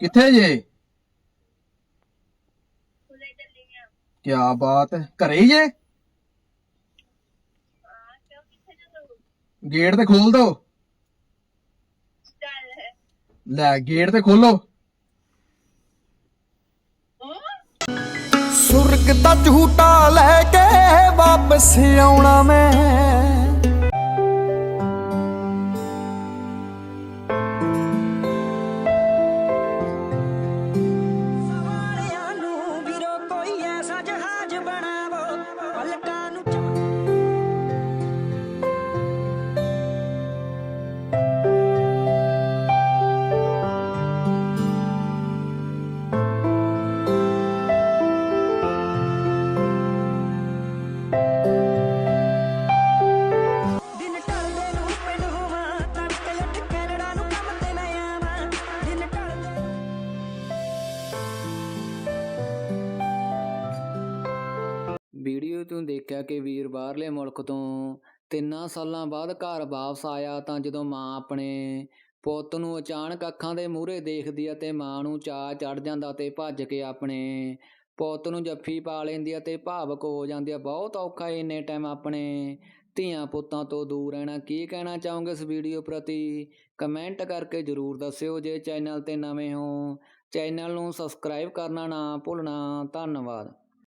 ਕਿੱਥੇ ਜੇ? ਚੱਲੀ ਆ। ਕੀ ਬਾਤ ਹੈ। ਘਰੇ ਹੀ ਜੇ? ਹਾਂ ਕਿਉਂ ਕਿੱਥੇ ਜਦੋਂ ਗੇਟ ਤੇ ਖੋਲ ਦੋ। ਚੱਲ। ਲੈ ਗੇਟ ਤੇ ਖੋਲੋ। ਸੁਰਗ ਦਾ ਝੂਟਾ ਲੈ ਕੇ ਵਾਪਸ ਆਉਣਾ ਮੈਂ। ਪਲਕਾਂ ਨੂੰ ਵੀਡੀਓ ਤੋਂ ਦੇਖਿਆ ਕਿ ਵੀਰ ਬਾਹਰਲੇ ਮੁਲਕ ਤੋਂ ਤਿੰਨਾਂ ਸਾਲਾਂ ਬਾਅਦ ਘਰ ਵਾਪਸ ਆਇਆ ਤਾਂ ਜਦੋਂ ਮਾਂ ਆਪਣੇ ਪੁੱਤ ਨੂੰ ਅਚਾਨਕ ਅੱਖਾਂ ਦੇ ਮੂਹਰੇ ਦੇਖਦੀ ਆ ਤੇ ਮਾਂ ਨੂੰ ਚਾਅ ਚੜ ਜਾਂਦਾ ਤੇ ਭੱਜ ਕੇ ਆਪਣੇ ਪੁੱਤ ਨੂੰ ਜੱਫੀ ਪਾ ਲੈਂਦੀ ਆ ਤੇ ਭਾਵਕ ਹੋ ਜਾਂਦੀ ਆ। ਬਹੁਤ ਔਖਾ ਇੰਨੇ ਟਾਈਮ ਆਪਣੇ ਧੀਆਂ ਪੁੱਤਾਂ ਤੋਂ ਦੂਰ ਰਹਿਣਾ। ਕੀ ਕਹਿਣਾ ਚਾਹੋਗੇ ਇਸ ਵੀਡੀਓ ਪ੍ਰਤੀ? ਕਮੈਂਟ ਕਰਕੇ ਜਰੂਰ ਦੱਸਿਓ। ਜੇ ਚੈਨਲ ਤੇ ਨਵੇਂ ਹੋ ਚੈਨਲ ਨੂੰ ਸਬਸਕ੍ਰਾਈਬ ਕਰਨਾ ਨਾ ਭੁੱਲਣਾ। ਧੰਨਵਾਦ।